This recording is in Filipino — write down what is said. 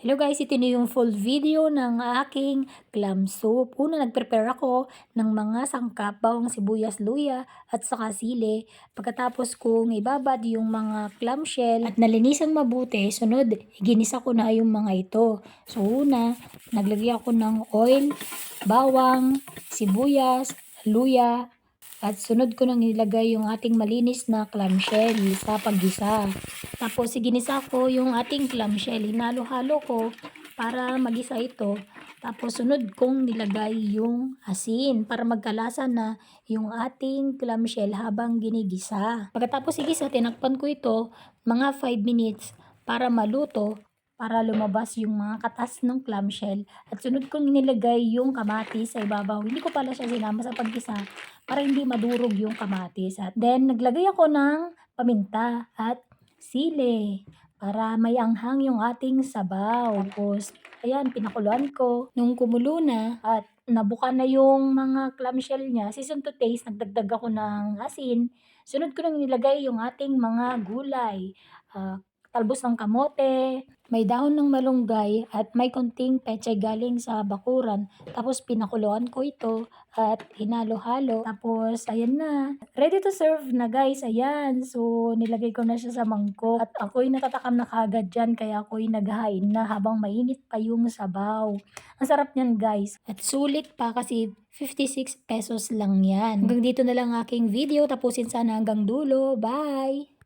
Hello guys, ito na yung full video ng aking clam soup. Una, nag-prepare ako ng mga sangkap, bawang sibuyas, luya at saka sili. Pagkatapos kong ibabad yung mga clam shell at nalinisan mabuti, sunod, ginisa ko na yung mga ito. So una, naglagay ako ng oil, bawang, sibuyas, luya, at sunod ko nang nilagay yung ating malinis na clamshell sa paggisa. Tapos ginisa ko yung ating clamshell. Hinalo-halo ko para magisa ito. Tapos sunod kong nilagay yung asin para magkalasa na yung ating clamshell habang ginigisa. Pagkatapos igisa, tinakpan ko ito mga 5 minutes para maluto para lumabas yung mga katas ng clamshell. At sunod kong nilagay yung kamatis sa ibabaw. Hindi ko pala siya sinama sa paggisa para hindi madurog yung kamatis. At then, naglagay ako ng paminta at sili para may anghang yung ating sabaw. Tapos, ayan, pinakuluan ko. Nung kumulo na at nabuka na yung mga clamshell niya, season to taste, nagdagdag ako ng asin. Sunod ko nang nilagay yung ating mga gulay. Ah, talbos ng kamote, may dahon ng malunggay at may konting pechay galing sa bakuran. Tapos pinakuluan ko ito at hinalo-halo. Tapos ayan na. Ready to serve na guys. Ayan. So nilagay ko na siya sa mangkok. At ako'y natatakam na kagad dyan kaya ako'y naghain na habang mainit pa yung sabaw. Ang sarap niyan guys. At sulit pa kasi 56 pesos lang yan. Hanggang dito na lang aking video. Tapusin sana hanggang dulo. Bye!